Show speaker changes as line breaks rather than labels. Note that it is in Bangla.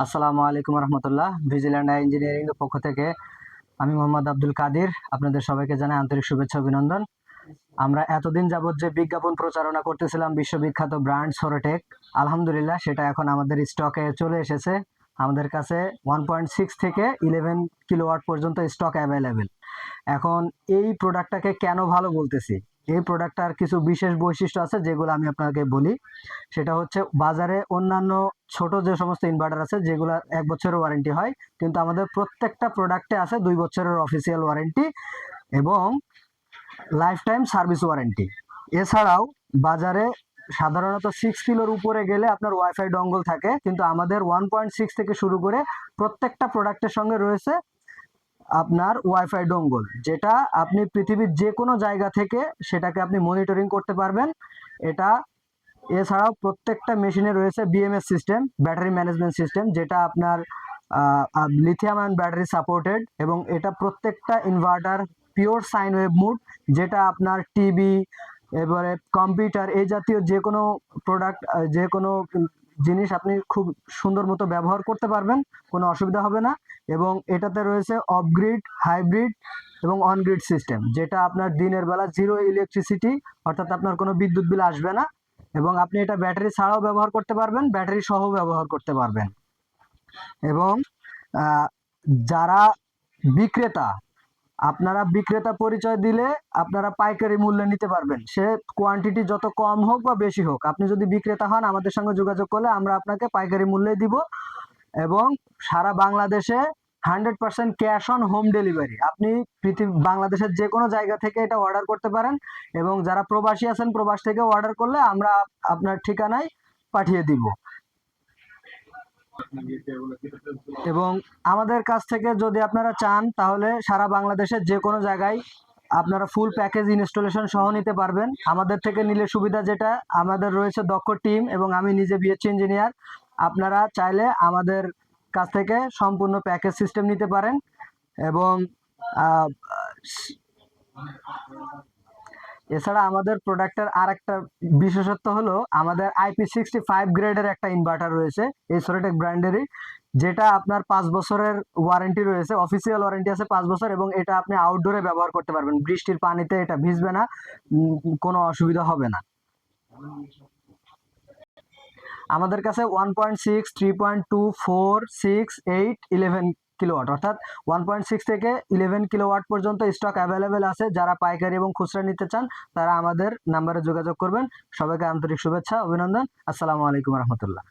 আসসালামু আলাইকুম রহমতুল্লাহ, ভিজিল্যান্ড ইঞ্জিনিয়ারিং এর পক্ষ থেকে। আমি মোহাম্মদ আব্দুল কাদির, আপনাদের সবাইকে জানাই আন্তরিক শুভেচ্ছা অভিনন্দন। আমরা এতদিন যাবৎ যে বিজ্ঞাপন প্রচারণা করতেছিলাম, বিশ্ববিখ্যাত ব্র্যান্ড সোরোটেক, আলহামদুলিল্লাহ সেটা এখন আমাদের স্টকে চলে এসেছে। আমাদের কাছে ওয়ান পয়েন্ট সিক্স থেকে ইলেভেন কিলোওয়াট পর্যন্ত স্টক অ্যাভেলেবেল এখন এই প্রোডাক্টটাকে কেন ভালো বলতেছি? এই প্রোডাক্টটার কিছু বিশেষ বৈশিষ্ট্য আছে যেগুলো আমি আপনাকে বলি। সেটা হচ্ছে বাজারে অন্যান্য ছোট যে সমস্ত ইনভার্টার আছে, যেগুলো এক বছরের ওয়ারেন্টি হয়, কিন্তু আমাদের প্রত্যেকটা প্রোডাক্টে আছে দুই বছরের অফিসিয়াল ওয়ারেন্টি এবং লাইফ টাইম সার্ভিস ওয়ারেন্টি এছাড়াও বাজারে সাধারণত সিক্স কিলোর উপরে গেলে আপনার ওয়াইফাই ডঙ্গল থাকে, কিন্তু আমাদের ওয়ান পয়েন্ট সিক্স থেকে শুরু করে প্রত্যেকটা প্রোডাক্টের সঙ্গে রয়েছে আপনার ওয়াইফাই ডঙ্গল যেটা আপনি পৃথিবীর যে কোনো জায়গা থেকে সেটাকে আপনি মনিটরিং করতে পারবেন। এটা এছাড়াও প্রত্যেকটা মেশিনে রয়েছে BMS system battery management system যেটা আপনার লিথিয়াম অ্যান্ড ব্যাটারি সাপোর্টেড এবং এটা প্রত্যেকটা inverter pure sine wave mode যেটা আপনার টিভি এবারে কম্পিউটার এই জাতীয় যে কোনো প্রোডাক্ট যে কোনো জিনিস আপনি খুব সুন্দর মতো ব্যবহার করতে পারবেন, কোনো অসুবিধা হবে না। এবং এটাতে রয়েছে অফগ্রিড হাইব্রিড এবং অনগ্রিড সিস্টেম যেটা আপনার দিনের বেলা জিরো ইলেকট্রিসিটি অর্থাৎ আপনার কোনো বিদ্যুৎ বিল আসবে না। এবং আপনি এটা ব্যাটারি ছাড়াও ব্যবহার করতে পারবেন, ব্যাটারি সহ ব্যবহার করতে পারবেন। এবং যারা বিক্রেতা আপনারা বিক্রেতা পরিচয় দিলে আপনারা পাইকারি মূল্যে নিতে পারবেন। সে কোয়ান্টিটি যত কম হোক বা বেশি হোক, আপনি যদি বিক্রেতা হন, আমাদের সঙ্গে যোগাযোগ করলে আমরা আপনাকে পাইকারি মূল্যে দিব এবং সারা বাংলাদেশে hundred percent cash on home delivery আপনি পৃথিবী, বাংলাদেশের যে কোনো জায়গা থেকে এটা অর্ডার করতে পারেন এবং যারা প্রবাসী আছেন, প্রবাস থেকে অর্ডার করলে আমরা আপনার ঠিকানায় পাঠিয়ে দিব। এবং আমাদের কাছ থেকে যদি আপনারা চান, তাহলে সারা বাংলাদেশের যে কোনো জায়গায় আপনারা ফুল প্যাকেজ ইনস্টলেশন সহ নিতে পারবেন। আমাদের থেকে নিলে সুবিধা যেটা, আমাদের রয়েছে দক্ষ টিম এবং আমি নিজে বিএসসি ইঞ্জিনিয়ার আপনারা চাইলে আমাদের কাছ থেকে সম্পূর্ণ প্যাকেজ সিস্টেম নিতে পারেন এবং এছাড়া আমাদের প্রোডাক্টের আর একটা বিশেষত্ব হলো আমাদের আইপি সিক্সটি ফাইভ গ্রেডের একটা ইনভার্টার রয়েছে, এই সোরেটেক ব্র্যান্ডেরই যেটা আপনার পাঁচ বছরের ওয়ারেন্টি রয়েছে অফিসিয়াল ওয়ারেন্টি আছে পাঁচ বছর এবং এটা আপনি আউটডোরে ব্যবহার করতে পারবেন। বৃষ্টির পানিতে এটা ভিজবে না কোনো অসুবিধা হবে না। আমাদের কাছে one point six three point two four six eight eleven kilowatt অর্থাৎ ওয়ান পয়েন্ট সিক্স থেকে ইলেভেন কিলোওয়াট পর্যন্ত স্টক অ্যাভেলেবেল আছে। যারা পাইকারি এবং খুচরা নিতে চান, তারা আমাদের নাম্বারে যোগাযোগ করবেন। সবাইকে আন্তরিক শুভেচ্ছা, অভিনন্দন। আসসালামু আলাইকুম রহমতুল্লাহ।